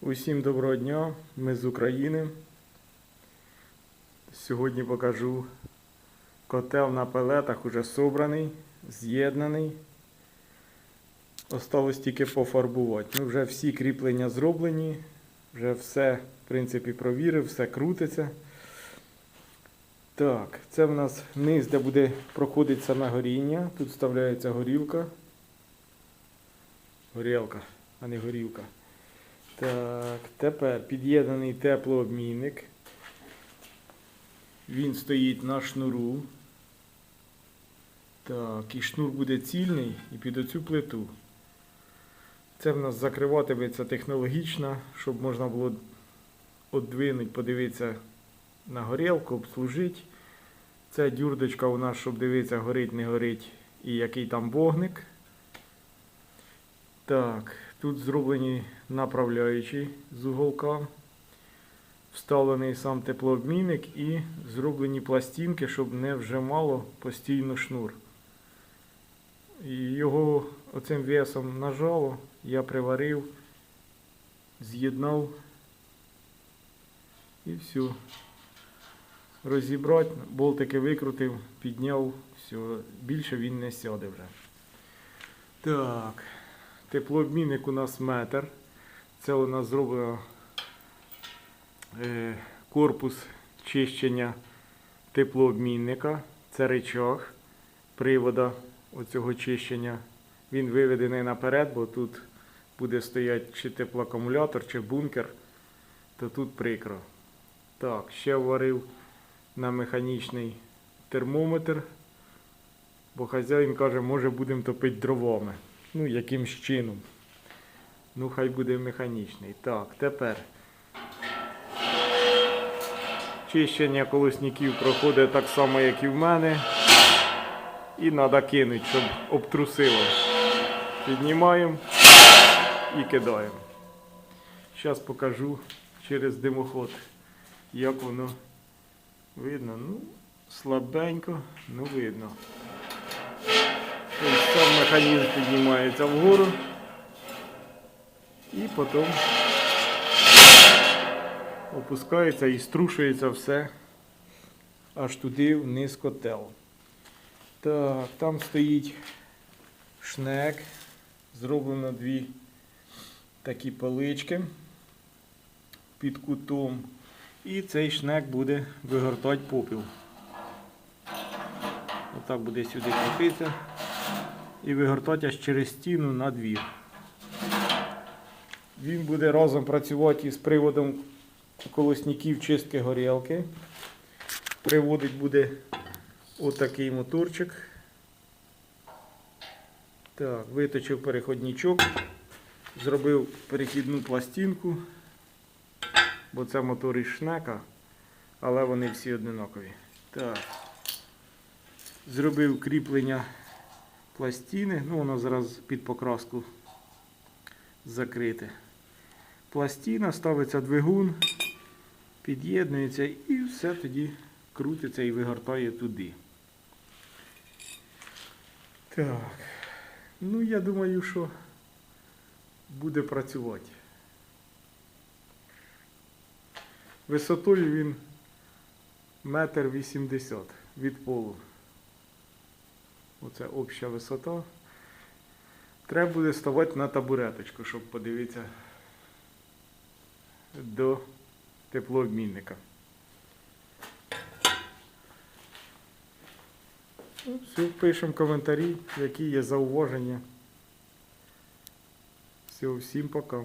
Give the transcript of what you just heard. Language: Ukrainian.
Усім доброго дня, ми з України. Сьогодні покажу котел на пелетах уже собраний, з'єднаний. Осталось тільки пофарбувати. Ну, вже всі кріплення зроблені, вже все, в принципі, провірив, все крутиться. Так, це в нас низ, де буде проходити саме горіння. Тут вставляється горілка. Горілка, а не горілка. Так, тепер під'єднаний теплообмінник. Він стоїть на шнуру. Так, і шнур буде цільний і під оцю плиту. Це в нас закриватиметься технологічно, щоб можна було одвинути, подивитися на горілку, обслужити. Це дюрдочка у нас, щоб дивитися, горить, не горить і який там вогник. Так, тут зроблені направляючі з уголка. Вставлений сам теплообмінник і зроблені пластинки, щоб не вжимало постійно шнур. Його оцим весом нажало, я приварив, з'єднав і все. Розібрати, болтики викрутив, підняв, все, більше він не сяде вже. Так. Теплообмінник у нас метр. Це у нас зроблено е, корпус чищення теплообмінника. Це речах привода оцього чищення. Він виведений наперед, бо тут буде стояти чи теплоакумулятор, чи бункер, то тут прикро. Так, ще варив на механічний термометр, бо хазяїн каже, може будемо топити дровами. Ну, якимсь чином. Ну, хай буде механічний. Так, тепер. Чищення колосників проходить так само, як і в мене. І треба кинути, щоб обтрусило. Піднімаємо і кидаємо. Зараз покажу через димоход, як воно видно. Ну, слабенько, ну видно. Механізм піднімається вгору і потім опускається і струшується все аж туди вниз котел. Так, там стоїть шнек. Зроблено дві такі полички під кутом. І цей шнек буде вигортати попіл. Отак буде сюди кріпитися і вигортати аж через стіну на двір. Він буде разом працювати із приводом колосників чистки горілки. Приводить буде отакий моторчик. Так, виточив переходничок, зробив перехідну пластинку, бо це мотор із шнека, але вони всі одинакові. Так. Зробив кріплення пластини, ну воно зараз під покраску закрите. Пластина, ставиться двигун, під'єднується і все тоді крутиться і вигортає туди. Так. Ну, я думаю, що буде працювати. Висотою він метр вісімдесят від полу. Оце обща висота. Треба буде ставати на табуреточку, щоб подивитися до теплообмінника. Все, пишемо коментарі, які є зауваження. Все, всім пока.